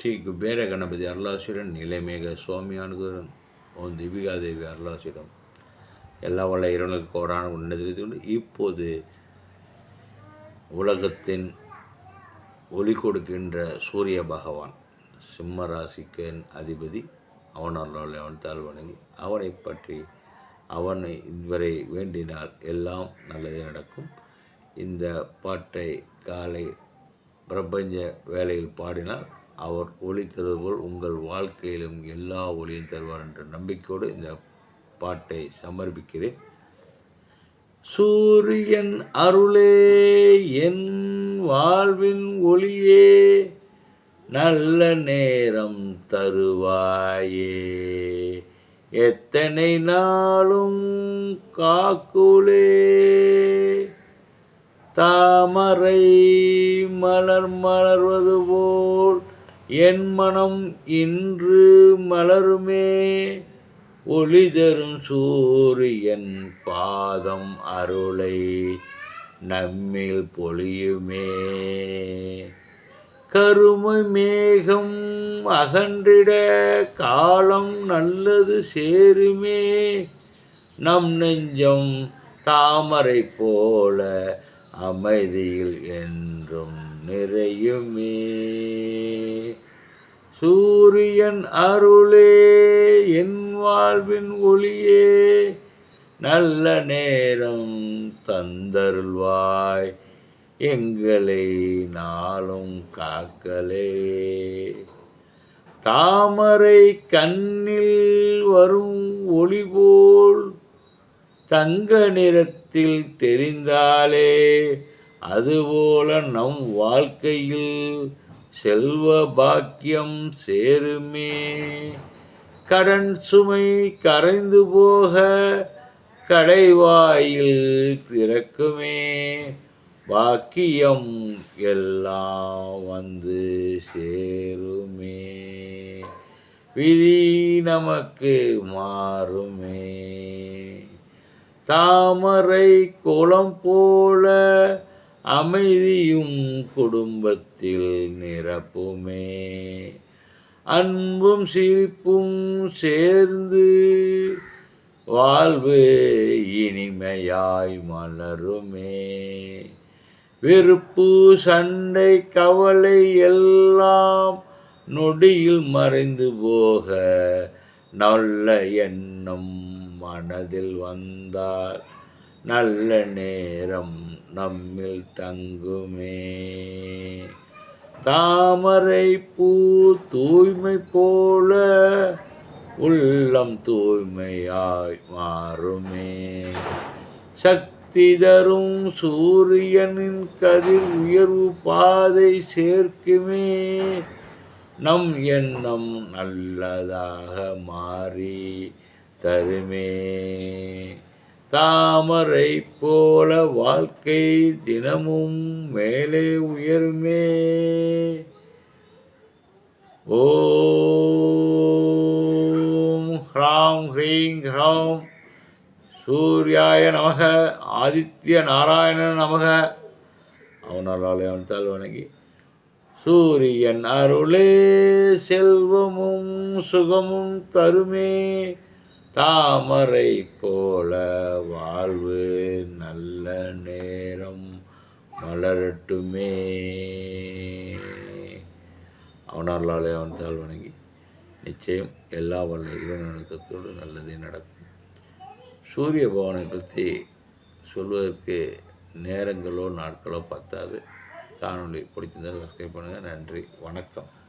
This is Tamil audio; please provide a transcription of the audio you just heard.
ஸ்ரீ குபேர கணபதி அருளாசுரன் நிலைமேக சுவாமியானுகுரன் ஓம் தீபிகா தேவி அருளாசுரம். எல்லா வல்ல இறைவனுக்கு கோடான உன்னை தெரிவித்துக் கொண்டு இப்போது உலகத்தின் ஒளி கொடுக்கின்ற சூரிய பகவான் சிம்ம ராசிக்கு அதிபதி அவன் அவன் தாழ் வணங்கி அவனை பற்றி அவனை இதுவரை வேண்டினால் எல்லாம் நல்லதே நடக்கும். இந்த பாட்டை காலை பிரபஞ்ச வேலையில் பாடினால் அவர் ஒளி தருவது போல் உங்கள் வாழ்க்கையிலும் எல்லா ஒளியும் தருவார் என்ற நம்பிக்கையோடு இந்த பாட்டை சமர்ப்பிக்கிறேன். சூரியன் அருளே என் வாழ்வின் ஒளியே நல்ல நேரம் தருவாயே. எத்தனை நாளும் காக்குளே தாமரை மலர் மலர்வது போல் என் மனம் இன்று மலருமே ஒளி தரும் சூரியன் பாதம் அருளை நம்மில் பொழியுமே. கருமை மேகம் அகன்றிட காலம் நல்லது சேருமே நம் நெஞ்சம் தாமரை போல அமைதியில் என்றும் நிறையுமே. சூரியன் அருளே என் வாழ்வின் ஒளியே நல்ல நேரம் தந்தருள்வாய். எங்களை நாளும் காக்கலே. தாமரை கண்ணில் வரும் ஒளி போல் தங்க நிறத்தில் தெரிந்தாலே அதுபோல நம் வாழ்க்கையில் செல்வ பாக்கியம் சேருமே. கடன் சுமை கரைந்து போக கடைவாயில் திறக்குமே. பாக்கியம் எல்லாம் வந்து சேருமே. விதி நமக்கு மாறுமே. தாமரை குளம் போல அமைதியும் குடும்பத்தில் நிரப்புமே. அன்பும் சிரிப்பும் சேர்ந்து வாழ்வு இனிமையாய் மலருமே. வெறுப்பு சண்டை கவலை எல்லாம் நொடியில் மறைந்து போக நல்ல எண்ணம் மனதில் வந்தார் நல்ல நேரம் நம்மில் தங்குமே. தாமரை பூ தூய்மை போல உள்ளம் தூய்மையாய் மாறுமே. சக்தி தரும் சூரியனின் கதிர் உயர்வு பாதை சேர்க்குமே. நம் எண்ணம் நல்லதாக மாறி தருமே. தாமரை போல வாழ்க்கை தினமும் மேலே உயருமே. ஓம் ஹ்ராம் ஹ்ரீங் ஹ்ராம். சூர்யாய நமக ஆதித்ய நாராயண நமக. அவனால் அவன் வணங்கி. சூரியன் அருளே செல்வமும் சுகமும் தருமே. தாமரை போல வாழ்வு நல்ல நேரம் மலரட்டுமே. அவனாலே அவன் தாள் வணங்கி. நிச்சயம் எல்லா வல்ல இறைநடக்கத்தோடு நல்லதே நடக்கும். சூரிய பவனை பற்றி சொல்வதற்கு நேரங்களோ நாட்களோ பத்தாது. காணொலி பிடிச்சிருந்தால் சப்ஸ்கிரைப் பண்ணுங்கள் நன்றி. வணக்கம்.